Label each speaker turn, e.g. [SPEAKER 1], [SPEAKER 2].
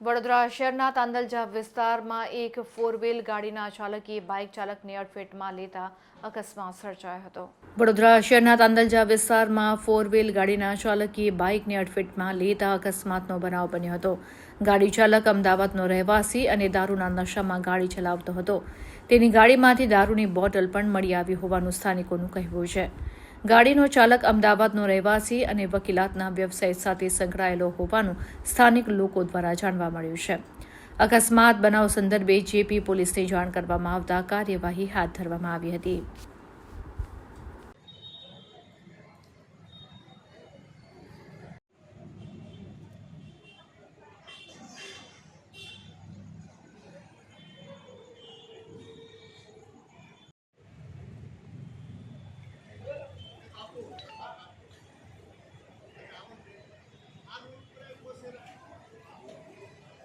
[SPEAKER 1] વડોદરા શહેરના તાંદલજા વિસ્તારમાં એક ફોર વ્હીલ ગાડીના ચાલકે બાઇક ચાલકને અડફેટમાં લેતા અકસ્માત સર્જાયો હતો. વડોદરા શહેરના તાંદલજા વિસ્તારમાં ફોર વ્હીલ ગાડીના ચાલકે બાઇકને અડફેટમાં લેતા અકસ્માતનો બનાવ બન્યો હતો. ગાડી ચાલક અમદાવાદનો રહેવાસી અને દારૂના નશામાં ગાડી ચલાવતો હતો. તેની ગાડીમાંથી દારૂની બોટલ પણ મળી આવી હોવાનું સ્થાનિકોનું કહેવું છે. ગાડીનો ચાલક અમદાવાદનો રહેવાસી અને વકીલાતના વ્યવસાય સાથે સંકળાયેલો હોવાનું સ્થાનિક લોકો દ્વારા જાણવા મળ્યું છે. અકસ્માત, બનાવ સંદર્ભે જેપી પોલીસને જાણ કરવામાં આવતા કાર્યવાહી હાથ ધરવામાં આવી હતી.